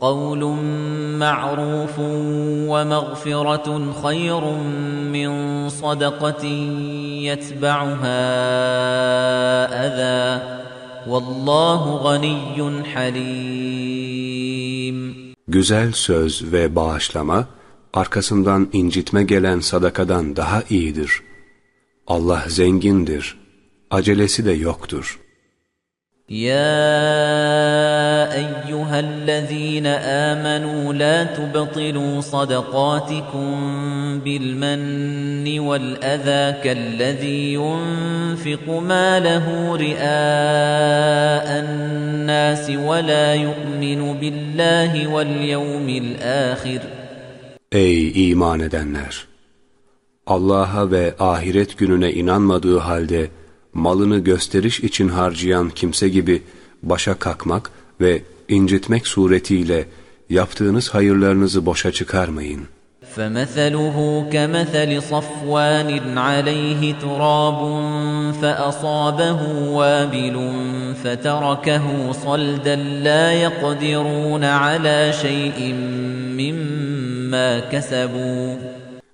قول معروف ومغفرة خير من صدقة يتبعها أذى والله غني حليم Güzel söz ve bağışlama, arkasından incitme gelen sadakadan daha iyidir. Allah zengindir, acelesi de yoktur. يا أيها الذين آمنوا لا تبطلوا صدقاتكم بالمن والأذى كالذي ينفق ماله رئاء الناس ولا يؤمن بالله واليوم الآخر Ey iman edenler! Allah'a ve ahiret gününe inanmadığı halde malını gösteriş için harcayan kimse gibi başa kalkmak ve incitmek suretiyle yaptığınız hayırlarınızı boşa çıkarmayın. فمثله كمثل صفوان عليه تراب فأصابه وابل فتركه صلدا لا يقدرون على شيء مما كسبوا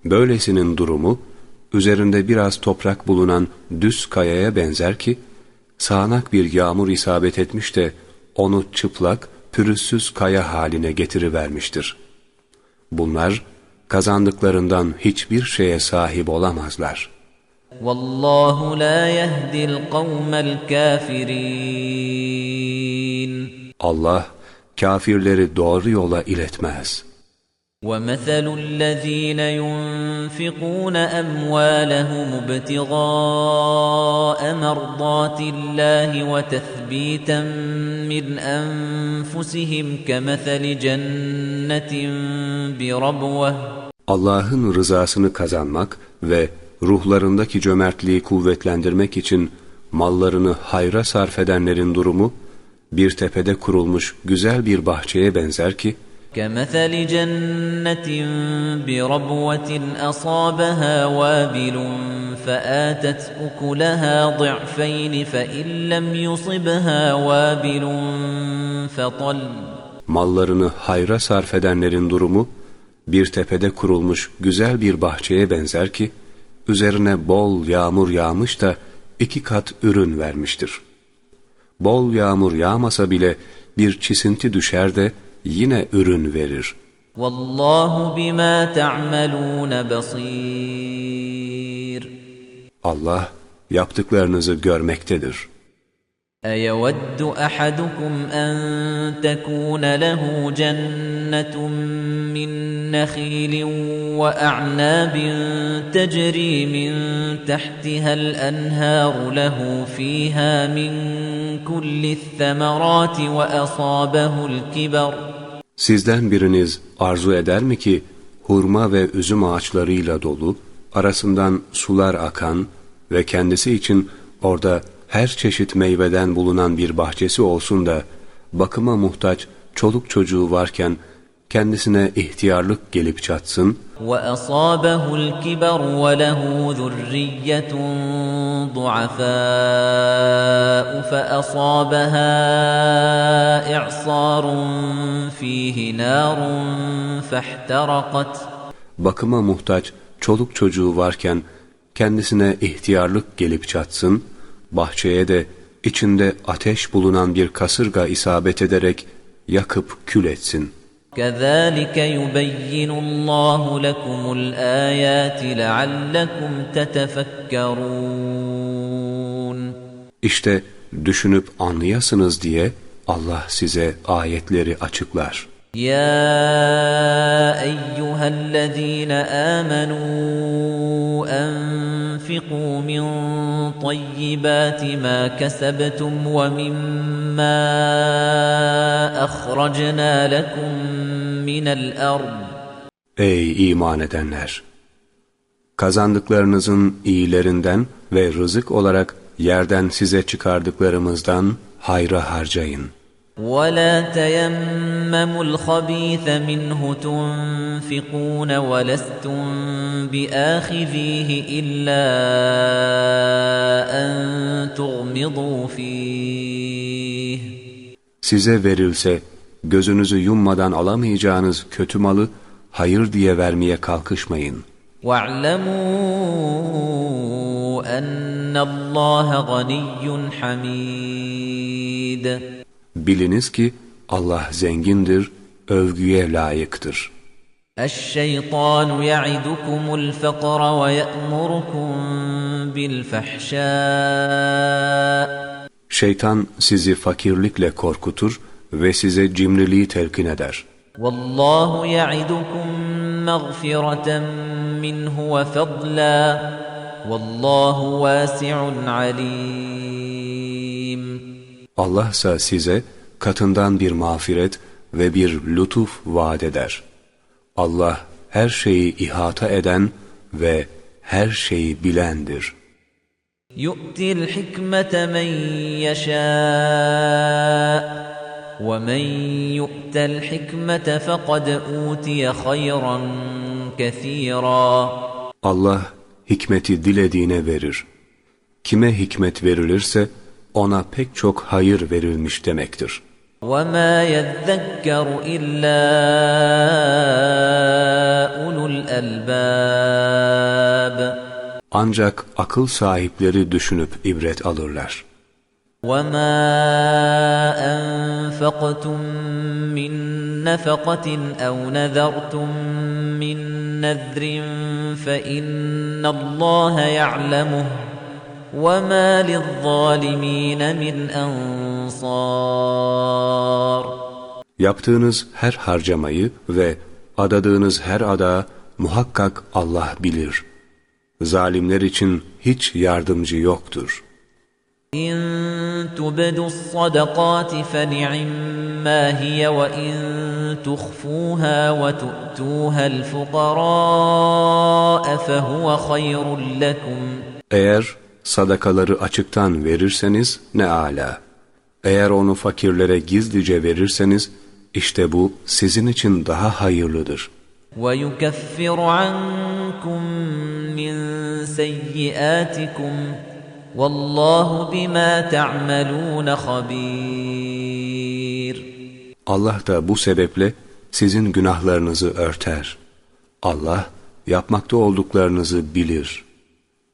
Böylesinin durumu, üzerinde biraz toprak bulunan düz kayaya benzer ki, sağanak bir yağmur isabet etmiş de onu çıplak, pürüzsüz kaya haline getirivermiştir. Bunlar kazandıklarından hiçbir şeye sahip olamazlar. Vallahu la yehdi'l kavmel kafirin. Allah kafirleri doğru yola iletmez.'' ومثل الذين ينفقون أموالهم ابتغاء مرضات الله وتثبيتا من أنفسهم كمثل جنة بربوة Allah'ın rızasını kazanmak ve ruhlarındaki cömertliği kuvvetlendirmek için mallarını hayra sarf edenlerin durumu, bir tepede kurulmuş güzel bir bahçeye benzer ki, كمثل جنة بربوة أصابها وابل فآتت أكلها ضعفين فإن لم يصبها وابل فطل Mallarını hayra sarf edenlerin durumu, bir tepede kurulmuş güzel bir bahçeye benzer ki, üzerine bol yağmur yağmış da iki kat ürün vermiştir. Bol yağmur yağmasa bile bir çisinti düşer de, yine ürün verir. Vallahu bima ta'malun basir. Allah yaptıklarınızı görmektedir. أَيَوَدُّ أَحَدُكُمْ أَن تَكُونَ لَهُ جَنَّةٌ مِّن نَّخِيلٍ وَأَعْنَابٍ تَجْرِي مِن تَحْتِهَا الْأَنْهَارُ لَهُ فِيهَا مِن كُلِّ الثَّمَرَاتِ وَأَصَابَهُ الْكِبَرُ Sizden biriniz arzu eder mi ki hurma ve üzüm ağaçlarıyla dolu, arasından sular akan ve kendisi için orada her çeşit meyveden bulunan bir bahçesi olsun da bakıma muhtaç çoluk çocuğu varken kendisine ihtiyarlık gelip çatsın. وَأَصَابَهُ الْكِبَرُ وَلَهُ ذُرِّيَّةٌ ضُعَفَاءُ فَأَصَابَهَا إِعْصَارٌ فِيهِ نَارٌ فَاحْتَرَقَتْ Bakıma muhtaç çoluk çocuğu varken kendisine ihtiyarlık gelip çatsın bahçeye de içinde ateş bulunan bir kasırga isabet ederek yakıp kül etsin. كَذَٰلِكَ يُبَيِّنُ اللّٰهُ لَكُمُ الْآيَاتِ لَعَلَّكُمْ تَتَفَكَّرُونَ İşte düşünüp anlayasınız diye Allah size ayetleri açıklar. يا ايها الذين امنوا انفقوا من طيبات ما كسبتم ومما اخرجنا لكم من الارض Ey iman edenler! Kazandıklarınızın iyilerinden ve rızık olarak yerden size çıkardıklarımızdan hayra harcayın. ولا تيمموا الخبيث منه تنفقون ولستم باخذيه الا ان تغمضوا فيه Size verilse gözünüzü yummadan alamayacağınız kötü malı hayır diye vermeye kalkışmayın. وَاعْلَمُوا أَنَّ اللّٰهَ غَنِيٌّ حَمِيدٌ Biliniz ki Allah zengindir, övgüye layıktır. الشَّيْطَانُ يَعِدُكُمُ الْفَقْرَ وَيَأْمُرُكُم بِالْفَحْشَاءِ Şeytan sizi fakirlikle korkutur ve size cimriliği telkin eder. وَاللّٰهُ يَعِدُكُم مَّغْفِرَةً مِّنْهُ وَفَضْلًا وَاللّٰهُ وَاسِعٌ عَلِيمٌ Allah ise size katından bir mağfiret ve bir lütuf vaat eder. Allah her şeyi ihata eden ve her şeyi bilendir. يُؤْتِ الْحِكْمَةَ مَن يَشَاءُ وَمَن يُؤْتَ الْحِكْمَةَ فَقَدْ أُوتِيَ خَيْرًا كَثِيرًا Allah hikmeti dilediğine verir. Kime hikmet verilirse ona pek çok hayır verilmiş demektir. وَمَا يَذَّكَّرُ إِلَّا أُولُو الْأَلْبَابِ Ancak akıl sahipleri düşünüp ibret alırlar. وَمَا أَنفَقْتُم مِّن نَّفَقَةٍ أَوْ نَذَرْتُم مِّن نَّذْرٍ فَإِنَّ اللَّهَ يَعْلَمُهُ وَمَا لِلظَّالِمِينَ مِنْ أَنصَارٍ Yaptığınız her harcamayı ve adadığınız her ada muhakkak Allah bilir. Zalimler için hiç yardımcı yoktur. إِن تُبْدُوا الصَّدَقَاتِ فَنِعِمَّا هِيَ وَإِن تُخْفُوهَا وَتُؤْتُوهَا الْفُقَرَاءَ فَهُوَ خَيْرٌ لَّكُمْ Eğer sadakaları açıktan verirseniz ne âlâ. Eğer onu fakirlere gizlice verirseniz işte bu sizin için daha hayırlıdır. وَيُكَفِّرُ عَنكُم مِّن سَيِّئَاتِكُمْ وَاللَّهُ بِمَا تَعْمَلُونَ خَبِيرٌ Allah da bu sebeple sizin günahlarınızı örter. Allah yapmakta olduklarınızı bilir.''